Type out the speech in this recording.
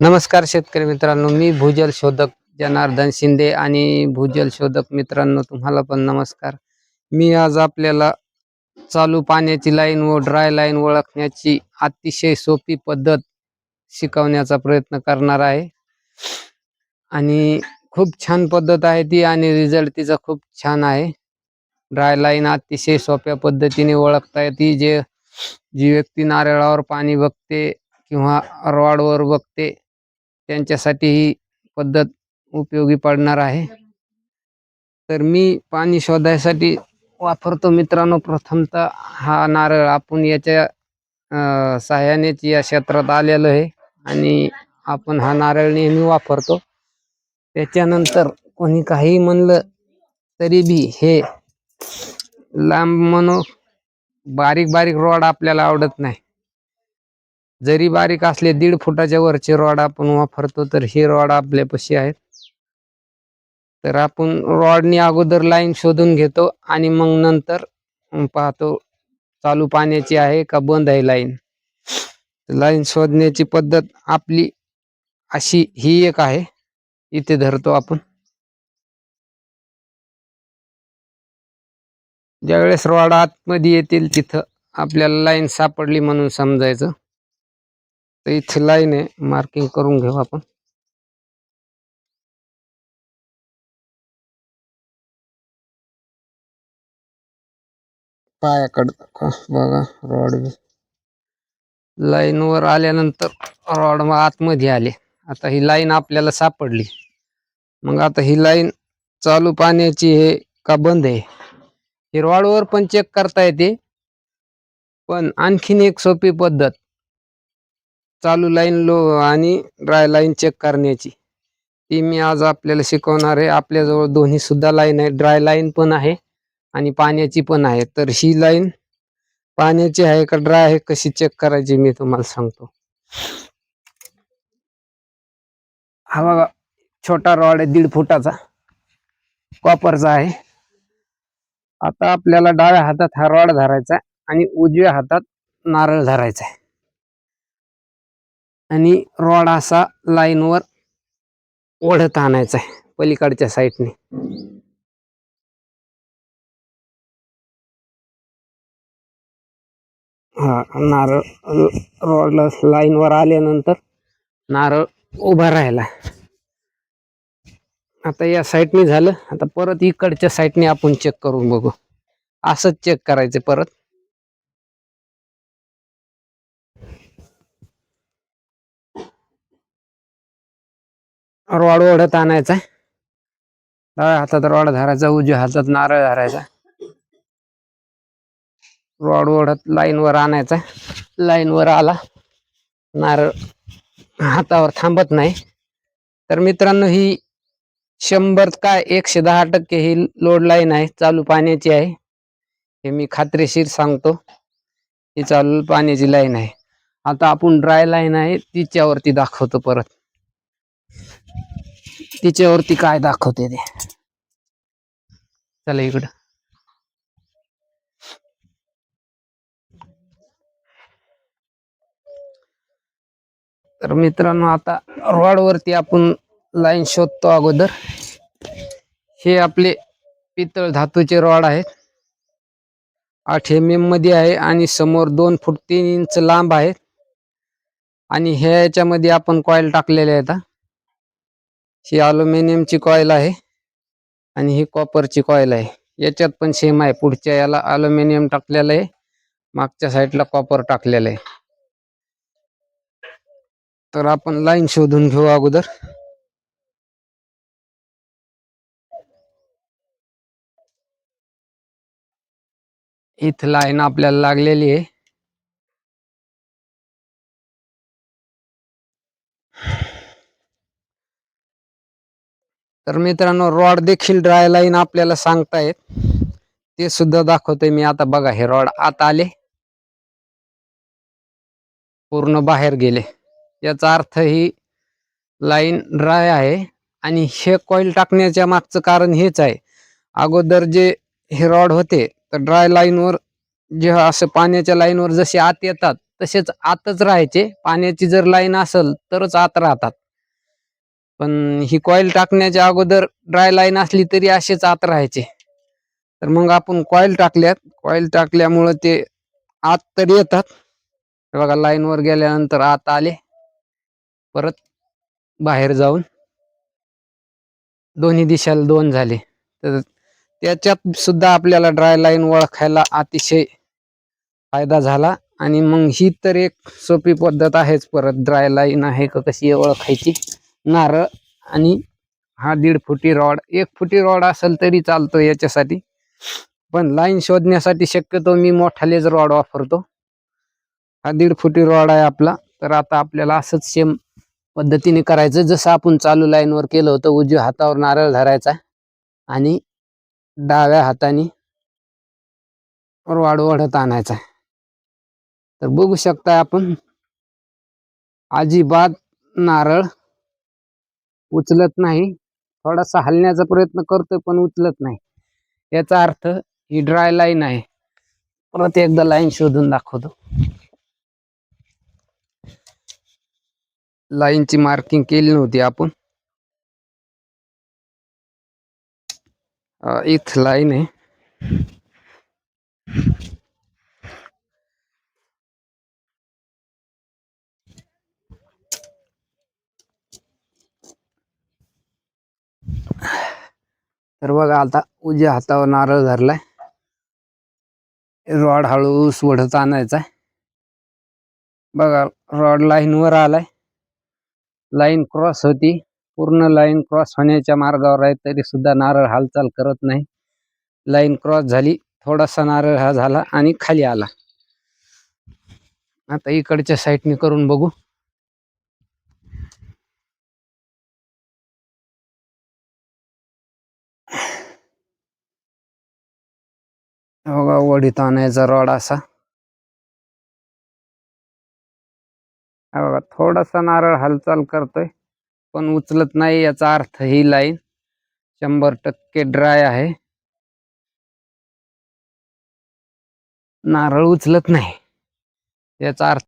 नमस्कार शेतकरी मित्रांनो मी भूजल शोधक जनार्दन शिंदे आणि भूजल शोधक मित्रांनो तुम्हाला पण नमस्कार. मी आज आपल्याला चालू पाण्याची लाईन व ड्राय लाईन ओळखण्याची अतिशय सोपी पद्धत शिकवण्याचा प्रयत्न करणार आहे. आणि खूप छान पद्धत आहे ती आणि रिझल्ट तिचा खूप छान आहे. ड्राय लाईन अतिशय सोप्या पद्धतीने ओळखता येते. जे जी व्यक्ती नारळावर पाणी बघते किंवा रॉडवर बघते त्यांच्यासाठी ही पद्धत उपयोगी पडणार आहे. तर मी पाणी शोधायसाठी वापरतो मित्रांनो. प्रथमतः हा नारळ आपण याच्या सहाय्यानेच या क्षेत्रात आलेलो आहे आणि आपण हा नारळ नेहमी वापरतो. त्याच्यानंतर कोणी काही म्हणलं तरी बी हे लांब म्हणू बारीक बारीक रॉड आपल्याला आवडत नाही. जरी बारीक असले दीड फुटाच्या वरचे रॉड आपण वापरतो तर हे रॉड आपल्यापाशी आहेत. तर आपण रॉडनी अगोदर लाईन शोधून घेतो आणि मग नंतर पाहतो चालू पाण्याची आहे का बंद आहे लाईन लाईन शोधण्याची पद्धत आपली अशी ही एक आहे. इथे धरतो आपण. ज्यावेळेस रॉड आतमध्ये येतील तिथं आपल्याला लाईन सापडली म्हणून समजायचं. तर इथे लाईन आहे. मार्किंग करून घेऊ आपण. पायाकडं बघा रॉड लाईन वर आल्यानंतर रॉड आतमध्ये आले. आता ही लाईन आपल्याला सापडली. मग आता ही लाईन चालू पाण्याची हे का बंद आहे? हे रॉडवर पण चेक करता येते. पण आणखीन एक सोपी पद्धत. चालू लाईन लो आणि ड्राय लाईन चेक करण्याची. ती मी आज आपल्याला शिकवणार आहे. आपल्याजवळ दोन्ही सुद्धा लाईन आहे. ड्राय लाईन पण आहे आणि पाण्याची पण आहे. तर ही लाईन पाण्याची आहे का ड्राय आहे कशी चेक करायची मी तुम्हाला सांगतो. हा बघा छोटा रॉड आहे दीड फुटाचा. कॉपरचा आहे. आता आपल्याला डाव्या हातात हा रॉड धरायचा आहे आणि उजव्या हातात नारळ धरायचा आहे. आणि रॉड असा लाईनवर ओढत आणायचा आहे पलीकडच्या साईडने हा नारळ रॉडला लाईनवर आल्यानंतर नारळ उभा राहिला. आता या साईडने झालं आता परत इकडच्या साईडने आपण चेक करून बघू. असंच चेक करायचं परत. रॉड ओढत आणायचा डाव्या हातात रॉड धरायचा उजव्या हातात नारळ धरायचा. रॉड ओढत लाईनवर आणायचा लाईनवर आला नारळ हातावर थांबत नाही. तर मित्रांनो ही शंभर काय एकशे दहा टक्के ही लोड लाईन आहे चालू पाण्याची आहे. हे मी खात्रीशीर सांगतो ही चालू पाण्याची लाईन आहे. आता आपण ड्राय लाईन आहे तिच्यावरती दाखवतो परत. तिच्यावरती काय दाखवते ते? चला इकडं. तर मित्रांनो आता रॉडवरती आपण लाईन शोधतो अगोदर. हे आपले पितळ धातूचे रॉड आहेत. आठ एम एममध्ये आहे आणि समोर दोन फूट तीन इंच लांब आहेत. आणि ह्या याच्यामध्ये आपण कॉईल टाकलेले आहेत ही अल्युमिनियमची कॉईल आहे आणि ही कॉपरची कॉईल आहे. याच्यात पण सेम आहे. पुढच्या याला अल्युमिनियम टाकलेलं आहे. मागच्या साईडला कॉपर टाकलेलं आहे. तर आपण लाईन शोधून घेऊ अगोदर. इथं लाईन आपल्याला लागलेली आहे. तर मित्रांनो रॉड देखील ड्राय लाईन आपल्याला सांगतायत. ते सुद्धा दाखवते मी. आता बघा हे रॉड आत आले. पूर्ण बाहेर गेले. याचा अर्थ ही लाईन ड्राय आहे. आणि हे कॉईल टाकण्याच्या मागचं कारण हेच आहे. अगोदर जे हे रॉड होते तर ड्राय लाईनवर जे असं पाण्याच्या लाईनवर जसे आत येतात तसेच आतच राहायचे. पाण्याची जर लाईन असेल तरच आत राहतात. पण ही कॉईल टाकण्याच्या अगोदर ड्राय लाईन असली तरी असेच आत राहायचे. तर मग आपण कॉईल टाकल्यात. कॉईल टाकल्यामुळं ते आत तर येतात. बघा लाईनवर गेल्यानंतर आत आले. परत बाहेर जाऊन दोन्ही दिशाला दोन झाले. तर त्याच्यात सुद्धा आपल्याला ड्राय लाईन ओळखायला अतिशय फायदा झाला. आणि मग ही तर एक सोपी पद्धत आहेच. परत ड्राय लाईन आहे का कशी ओळखायची? नारळ आणि हा दीड फुटी रॉड. एक फुटी रॉड असेल तरी चालतो याच्यासाठी. पण लाईन शोधण्यासाठी शक्यतो मी मोठालेच रॉड वापरतो. हा दीड फुटी रॉड आहे आपला. तर आता आपल्याला असंच सेम पद्धतीने करायचं. जसं आपण चालू लाईनवर केलं होतं उजव्या हातावर नारळ धरायचा आणि डाव्या हाताने रॉड ओढत आणायचा तर बघू शकता आपण. अजिबात नारळ उचलत नाही. थोडासा हलण्याचा प्रयत्न करतोय पण उचलत नाही. याचा अर्थ ही ड्राय लाईन आहे. परत एकदा लाईन शोधून दाखवतो. लाईनची मार्किंग केली नव्हती आपण. इथ लाईन आहे. तर बघा आता उजव्या हातावर नारळ धरलाय. रॉड हळू सोडत आणायचा बघा रॉड लाईन वर आलाय. लाईन क्रॉस होती. पूर्ण लाईन क्रॉस होण्याच्या मार्गावर आहे तरी सुद्धा नारळ हालचाल करत नाही. लाईन क्रॉस झाली थोडासा नारळ हा झाला आणि खाली आला. आता इकडच्या साईडने करून बघू. बघा वडीत आणायचा रॉड असा. बघा थोडासा नारळ हालचाल करतोय पण उचलत नाही याचा अर्थ ही लाईन. शंभर टक्के ड्राय आहे. नारळ उचलत नाही याचा अर्थ